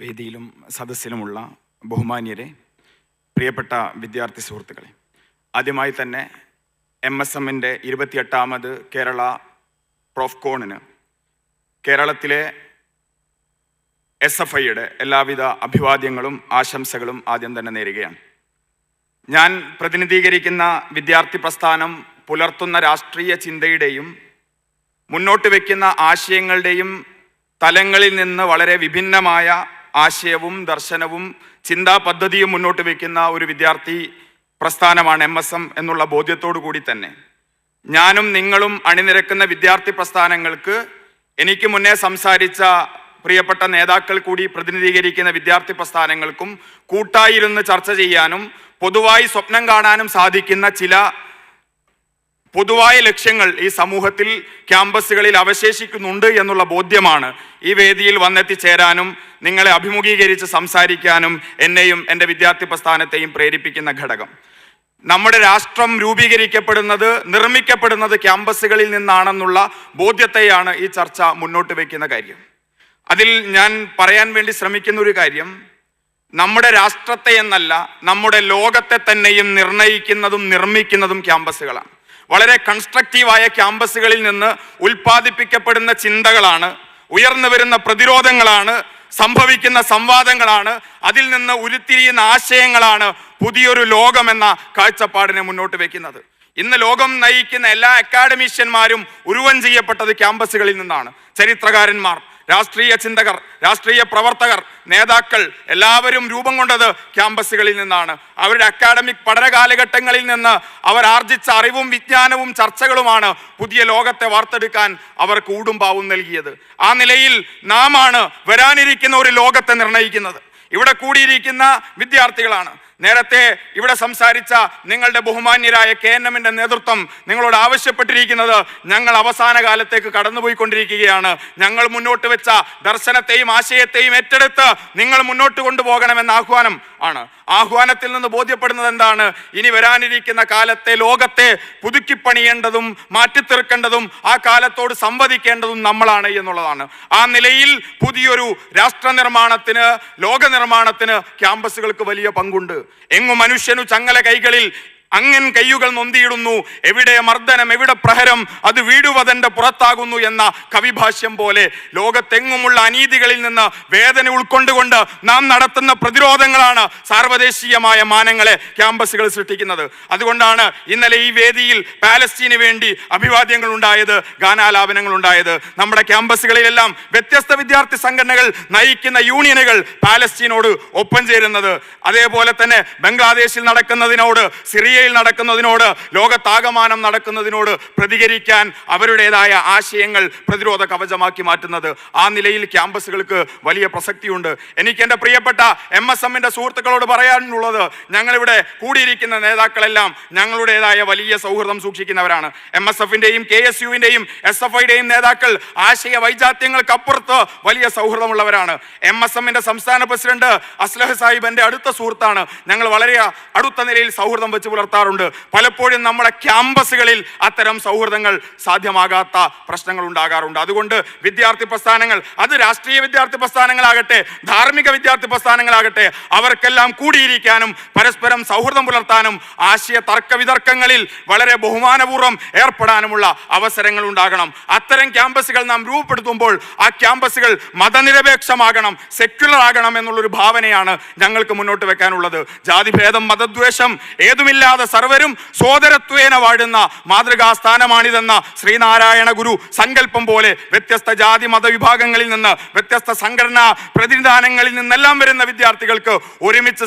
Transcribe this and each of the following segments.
വേദിയിലും സദസ്സിലുമുള്ള ബഹുമാന്യരെ പ്രിയപ്പെട്ട വിദ്യാർത്ഥി സുഹൃത്തുക്കളെ ആദ്യമായി തന്നെ എം എസ് എമ്മിന്റെ ഇരുപത്തിയെട്ടാമത് കേരള പ്രോഫ്കോണിന് കേരളത്തിലെ എസ് എഫ് ഐയുടെ എല്ലാവിധ അഭിവാദ്യങ്ങളും ആശംസകളും ആദ്യം തന്നെ നേരുകയാണ്. ഞാൻ പ്രതിനിധീകരിക്കുന്ന വിദ്യാർത്ഥി പ്രസ്ഥാനം പുലർത്തുന്ന രാഷ്ട്രീയ ചിന്തയുടെയും മുന്നോട്ട് വയ്ക്കുന്ന ആശയങ്ങളുടെയും തലങ്ങളിൽ നിന്ന് വളരെ വിഭിന്നമായ ആശയവും ദർശനവും ചിന്താ പദ്ധതിയും മുന്നോട്ട് വയ്ക്കുന്ന ഒരു വിദ്യാർത്ഥി പ്രസ്ഥാനമാണ് എം എസ് എം എന്നുള്ള ബോധ്യത്തോടു കൂടി തന്നെ. ഞാനും നിങ്ങളും അണിനിരക്കുന്ന വിദ്യാർത്ഥി പ്രസ്ഥാനങ്ങൾക്ക് എനിക്ക് മുന്നേ സംസാരിച്ച പ്രിയപ്പെട്ട നേതാക്കൾ കൂടി പ്രതിനിധീകരിക്കുന്ന വിദ്യാർത്ഥി പ്രസ്ഥാനങ്ങൾക്കും കൂട്ടായിരുന്ന് ചർച്ച ചെയ്യാനും പൊതുവായി സ്വപ്നം കാണാനും സാധിക്കുന്ന ചില പൊതുവായ ലക്ഷ്യങ്ങൾ ഈ സമൂഹത്തിൽ ക്യാമ്പസുകളിൽ അവശേഷിക്കുന്നുണ്ട് എന്നുള്ള ബോധ്യമാണ്. ഈ വേദിയിൽ വന്നെത്തിച്ചേരാനും നിങ്ങളെ അഭിമുഖീകരിച്ച് സംസാരിക്കാനും എന്നെയും എന്റെ വിദ്യാർത്ഥി പ്രസ്ഥാനത്തെയും പ്രേരിപ്പിക്കുന്ന ഘടകം. നമ്മുടെ രാഷ്ട്രം രൂപീകരിക്കപ്പെടുന്നത് നിർമ്മിക്കപ്പെടുന്നത് ക്യാമ്പസുകളിൽ നിന്നാണെന്നുള്ള ബോധ്യത്തെയാണ് ഈ ചർച്ച മുന്നോട്ട് വയ്ക്കുന്ന കാര്യം. അതിൽ ഞാൻ പറയാൻ വേണ്ടി ശ്രമിക്കുന്ന ഒരു കാര്യം. നമ്മുടെ രാഷ്ട്രത്തെ എന്നല്ല നമ്മുടെ ലോകത്തെ തന്നെയും നിർണയിക്കുന്നതും നിർമ്മിക്കുന്നതും ക്യാമ്പസുകളാണ്. വളരെ കൺസ്ട്രക്റ്റീവായ ക്യാമ്പസുകളിൽ നിന്ന് ഉൽപ്പാദിപ്പിക്കപ്പെടുന്ന ചിന്തകളാണ് ഉയർന്നു വരുന്ന പ്രതിരോധങ്ങളാണ് സംഭവിക്കുന്ന സംവാദങ്ങളാണ് അതിൽ നിന്ന് ഉരുത്തിരിയുന്ന ആശയങ്ങളാണ് പുതിയൊരു ലോകമെന്ന കാഴ്ചപ്പാടിനെ മുന്നോട്ട് വെക്കുന്നത്. ഇന്ന് ലോകം നയിക്കുന്ന എല്ലാ അക്കാഡമീഷ്യന്മാരും ഉരുവൻ ചെയ്യപ്പെട്ടത് ക്യാമ്പസുകളിൽ നിന്നാണ് ചരിത്രകാരന്മാർ. രാഷ്ട്രീയ ചിന്തകർ രാഷ്ട്രീയ പ്രവർത്തകർ നേതാക്കൾ എല്ലാവരും രൂപം കൊണ്ടത് ക്യാമ്പസുകളിൽ നിന്നാണ്. അവരുടെ അക്കാഡമിക് പഠന കാലഘട്ടങ്ങളിൽ നിന്ന് അവർ ആർജിച്ച അറിവും വിജ്ഞാനവും ചർച്ചകളുമാണ് പുതിയ ലോകത്തെ വാർത്തെടുക്കാൻ അവർക്ക് ഊടുംപാവും നൽകിയത്. ആ നിലയിൽ നാം ആണ് വരാനിരിക്കുന്ന ഒരു ലോകത്തെ നിർണയിക്കുന്നത് ഇവിടെ കൂടിയിരിക്കുന്ന വിദ്യാർത്ഥികളാണ്. നേരത്തെ ഇവിടെ സംസാരിച്ച നിങ്ങളുടെ ബഹുമാന്യരായ കെ എൻ എമ്മിന്റെ നേതൃത്വം നിങ്ങളോട് ആവശ്യപ്പെട്ടിരിക്കുന്നത് ഞങ്ങൾ അവസാന കാലത്തേക്ക് കടന്നുപോയിക്കൊണ്ടിരിക്കുകയാണ്. ഞങ്ങൾ മുന്നോട്ട് വെച്ച ദർശനത്തെയും ആശയത്തെയും ഏറ്റെടുത്ത് നിങ്ങൾ മുന്നോട്ട് കൊണ്ടുപോകണമെന്ന ആഹ്വാനം ആണ്. ആഹ്വാനത്തിൽ നിന്ന് ബോധ്യപ്പെടുന്നത് എന്താണ്? ഇനി വരാനിരിക്കുന്ന കാലത്തെ ലോകത്തെ പുതുക്കിപ്പണിയേണ്ടതും മാറ്റിത്തീർക്കേണ്ടതും ആ കാലത്തോട് സംവദിക്കേണ്ടതും നമ്മളാണ് എന്നുള്ളതാണ്. ആ നിലയിൽ പുതിയൊരു രാഷ്ട്ര നിർമ്മാണത്തിന് ലോക നിർമ്മാണത്തിന് ക്യാമ്പസുകൾക്ക് വലിയ പങ്കുണ്ട്. എങ്ങു മനുഷ്യനു ചങ്ങല കൈകളിൽ അങ്ങൻ കയ്യുകൾ നൊന്തിയിടുന്നു. എവിടെ മർദ്ദനം എവിടെ പ്രഹരം അത് വീടുവതന്റെ പുറത്താകുന്നു എന്ന കവിഭാഷ്യം പോലെ ലോകത്തെങ്ങുമുള്ള അനീതികളിൽ നിന്ന് വേദന ഉൾക്കൊണ്ടുകൊണ്ട് നാം നടത്തുന്ന പ്രതിരോധങ്ങളാണ് സാർവദേശീയമായ മാനങ്ങളെ ക്യാമ്പസുകൾ സൃഷ്ടിക്കുന്നത്. അതുകൊണ്ടാണ് ഇന്നലെ ഈ വേദിയിൽ പാലസ്തീന് വേണ്ടി അഭിവാദ്യങ്ങൾ ഉണ്ടായത് ഗാനാലാപനങ്ങൾ ഉണ്ടായത്. നമ്മുടെ ക്യാമ്പസുകളിലെല്ലാം വ്യത്യസ്ത വിദ്യാർത്ഥി സംഘടനകൾ നയിക്കുന്ന യൂണിയനുകൾ പാലസ്തീനോട് ഒപ്പം ചേരുന്നത്. അതേപോലെ തന്നെ ബംഗ്ലാദേശിൽ നടക്കുന്നതിനോട് സിറിയയിൽ നടക്കുന്നതിനോട് ലോകത്താകമാനം നടക്കുന്നതിനോട് പ്രതികരിക്കാൻ അവരുടേതായ ആശയങ്ങൾ പ്രതിരോധ കവചമാക്കി മാറ്റുന്നത് ആ നിലയിൽ ക്യാമ്പസുകൾക്ക് വലിയ പ്രസക്തിയുണ്ട്. എനിക്ക് എന്റെ പ്രിയപ്പെട്ട എം എസ് എമ്മിന്റെ സുഹൃത്തുക്കളോട് പറയാനുള്ളത് ഞങ്ങളിവിടെ കൂടിയിരിക്കുന്ന നേതാക്കളെല്ലാം ഞങ്ങളുടേതായ വലിയ സൗഹൃദം സൂക്ഷിക്കുന്നവരാണ്. എം എസ് എഫിന്റെയും കെ എസ് യുവിന്റെയും എസ് എഫ് ഐയുടെയും നേതാക്കൾ ആശയ വൈജാത്യങ്ങൾക്കപ്പുറത്ത് വലിയ സൗഹൃദമുള്ളവരാണ്. എം എസ് എമ്മിന്റെ സംസ്ഥാന പ്രസിഡന്റ് അസ്ലഹ സാഹിബ് എന്റെ അടുത്ത സുഹൃത്താണ്. ഞങ്ങൾ വളരെ അടുത്ത നിലയിൽ സൗഹൃദം വെച്ച് പുലർത്താറുണ്ട് പലപ്പോഴും നമ്മുടെ ക്യാമ്പസുകളിൽ അത്തരം സൗഹൃദങ്ങൾ സാധ്യമാകാത്ത പ്രശ്നങ്ങൾ ഉണ്ടാകാറുണ്ട്. അതുകൊണ്ട് വിദ്യാർത്ഥി പ്രസ്ഥാനങ്ങൾ അത് രാഷ്ട്രീയ വിദ്യാർത്ഥി പ്രസ്ഥാനങ്ങളാകട്ടെ ധാർമ്മിക വിദ്യാർത്ഥി പ്രസ്ഥാനങ്ങളാകട്ടെ അവർക്കെല്ലാം കൂടിയിരിക്കാനും പരസ്പരം സൗഹൃദം പുലർത്താനും ആശയ തർക്ക വിതർക്കങ്ങളിൽ വളരെ ബഹുമാനപൂർവം ഏർപ്പെടാനുമുള്ള അവസരങ്ങൾ ഉണ്ടാകണം. അത്തരം ക്യാമ്പസുകൾ നാം രൂപപ്പെടുത്തുമ്പോൾ ആ ക്യാമ്പസുകൾ മതനിരപേക്ഷമാകണം സെക്യുലർ ആകണം എന്നുള്ളൊരു ഭാവനയാണ് ഞങ്ങൾക്ക് മുന്നോട്ട് വെക്കാനുള്ളത്. ജാതിഭേദം മതദ്വേഷം ഏതുമില്ലാതെ സർവരും സോദരത്വേന വാഴുന്ന മാതൃകാസ്ഥാനമാണിതെന്ന ശ്രീനാരായണ ഗുരു സങ്കല്പം പോലെ വ്യത്യസ്ത ജാതി മതവിഭാഗങ്ങളിൽ നിന്ന് വ്യത്യസ്ത സംഘടനാ പ്രതിനിധാനങ്ങളിൽ നിന്നെല്ലാം വരുന്ന വിദ്യാർത്ഥികൾക്ക് ഒരുമിച്ച്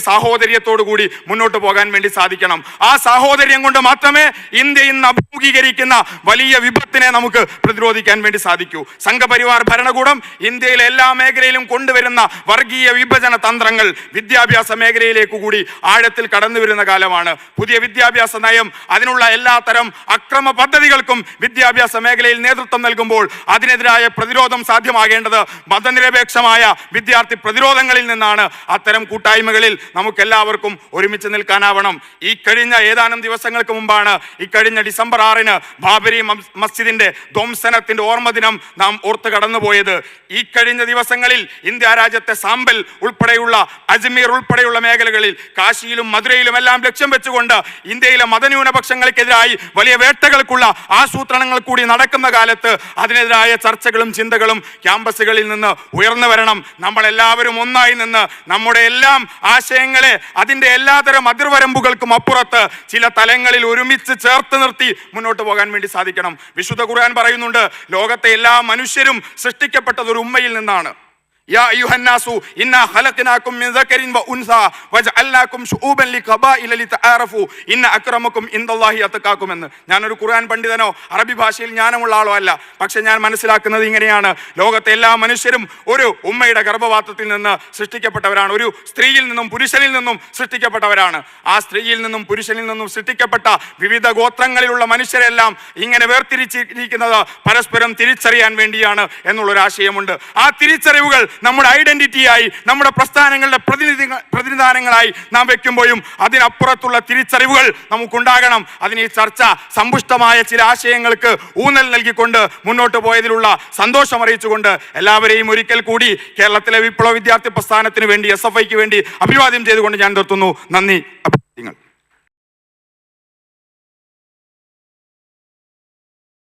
കൂടി മുന്നോട്ട് പോകാൻ വേണ്ടി സാധിക്കണം. ആ സാഹോദര്യം കൊണ്ട് മാത്രമേ ഇന്ത്യ ഇന്ന് അഭിമുഖീകരിക്കുന്ന വലിയ വിപത്തിനെ നമുക്ക് പ്രതിരോധിക്കാൻ വേണ്ടി സാധിക്കൂ. സംഘപരിവാർ ഭരണകൂടം ഇന്ത്യയിലെ എല്ലാ മേഖലയിലും കൊണ്ടുവരുന്ന വർഗീയ വിഭജന തന്ത്രങ്ങൾ വിദ്യാഭ്യാസ മേഖലയിലേക്ക് കൂടി ആഴത്തിൽ കടന്നു വരുന്ന കാലമാണ്. പുതിയ വിദ്യാഭ്യാസ നയം അതിനുള്ള എല്ലാ തരം അക്രമ പദ്ധതികൾക്കും വിദ്യാഭ്യാസ മേഖലയിൽ നേതൃത്വം നൽകുമ്പോൾ അതിനെതിരായ പ്രതിരോധം സാധ്യമാകേണ്ടത് മതനിരപേക്ഷമായ വിദ്യാർത്ഥി പ്രതിരോധങ്ങളിൽ നിന്നാണ്. അത്തരം കൂട്ടായ്മകളിൽ നമുക്ക് എല്ലാവർക്കും ഒരുമിച്ച് നിൽക്കാനാവണം. ഈ കഴിഞ്ഞ ഏതാനും ദിവസങ്ങൾക്ക് മുമ്പാണ് ഈ കഴിഞ്ഞ ഡിസംബർ ആറിന് ബാബരി മസ്ജിദിന്റെ ധ്വംസനത്തിന്റെ ഓർമ്മ ദിനം നാം ഓർത്ത് കടന്നുപോയത്. ഈ കഴിഞ്ഞ ദിവസങ്ങളിൽ ഇന്ത്യ രാജ്യത്തെ സാമ്പൽ ഉൾപ്പെടെയുള്ള അജ്മീർ ഉൾപ്പെടെയുള്ള മേഖലകളിൽ കാശിയിലും മധുരയിലും എല്ലാം ലക്ഷ്യം വെച്ചുകൊണ്ട് ഇന്ത്യയിലെ മതന്യൂനപക്ഷങ്ങൾക്കെതിരായി വലിയ വേട്ടകൾക്കുള്ള ആസൂത്രണങ്ങൾ കൂടി നടക്കുന്ന കാലത്ത് അതിനെതിരായ ചർച്ചകളും ചിന്തകളും ക്യാമ്പസുകളിൽ നിന്ന് ഉയർന്നു വരണം. നമ്മളെല്ലാവരും ഒന്നായി നിന്ന് നമ്മുടെ എല്ലാം ആശയങ്ങളെ അതിന്റെ എല്ലാതരം അതിർവരമ്പുകൾക്കും അപ്പുറത്ത് ചില തലങ്ങളിൽ ഒരുമിച്ച് ചേർത്ത് നിർത്തി മുന്നോട്ട് പോകാൻ വേണ്ടി സാധിക്കണം. വിശുദ്ധ ഖുർആൻ പറയുന്നുണ്ട് ലോകത്തെ എല്ലാ മനുഷ്യരും സൃഷ്ടിക്കപ്പെട്ടത് ഒരു ഉമ്മയിൽ നിന്നാണ്. യാ അയ്യുഹന്നാസു ഇന്നാ ഖലഖനാകും മിൻ ദക്കരിൻ വ ഉൻസ വജഅൽനാകും ശുഊബൻ ലിഖബാഇല ലിതആറഫു ഇന്ന അക്രമക്കും ഇൻദല്ലാഹി അത്ഖാകും എന്ന് ഞാനൊരു ഖുർആൻ പണ്ഡിതനോ അറബി ഭാഷയിൽ ജ്ഞാനമുള്ള ആളോ അല്ല. പക്ഷെ ഞാൻ മനസ്സിലാക്കുന്നത് ഇങ്ങനെയാണ്. ലോകത്തെ എല്ലാ മനുഷ്യരും ഒരു ഉമ്മയുടെ ഗർഭപാത്രത്തിൽ നിന്ന് സൃഷ്ടിക്കപ്പെട്ടവരാണ്. ഒരു സ്ത്രീയിൽ നിന്നും പുരുഷനിൽ നിന്നും സൃഷ്ടിക്കപ്പെട്ടവരാണ്. ആ സ്ത്രീയിൽ നിന്നും പുരുഷനിൽ നിന്നും സൃഷ്ടിക്കപ്പെട്ട വിവിധ ഗോത്രങ്ങളിലുള്ള മനുഷ്യരെല്ലാം ഇങ്ങനെ വേർതിരിച്ചിരിക്കുന്നത് പരസ്പരം തിരിച്ചറിയാൻ വേണ്ടിയാണ് എന്നുള്ളൊരു ആശയമുണ്ട് ആ തിരിച്ചറിവുകൾ നമ്മുടെ ഐഡന്റിറ്റിയായി നമ്മുടെ പ്രസ്ഥാനങ്ങളുടെ പ്രതിനിധി പ്രതിനിധാനങ്ങളായി നാം വെക്കുമ്പോഴും അതിനപ്പുറത്തുള്ള തിരിച്ചറിവുകൾ നമുക്കുണ്ടാകണം. അതിന് ഈ ചർച്ച സമ്പുഷ്ടമായ ചില ആശയങ്ങൾക്ക് ഊന്നൽ നൽകിക്കൊണ്ട് മുന്നോട്ട് പോയതിലുള്ള സന്തോഷം അറിയിച്ചുകൊണ്ട് എല്ലാവരെയും ഒരിക്കൽ കൂടി കേരളത്തിലെ വിപ്ലവ വിദ്യാർത്ഥി പ്രസ്ഥാനത്തിന് വേണ്ടി എസ് എഫ് ഐക്ക് വേണ്ടി അഭിവാദ്യം ചെയ്തുകൊണ്ട് ഞാൻ നിർത്തുന്നു. നന്ദി അഭിവാദ്യങ്ങൾ.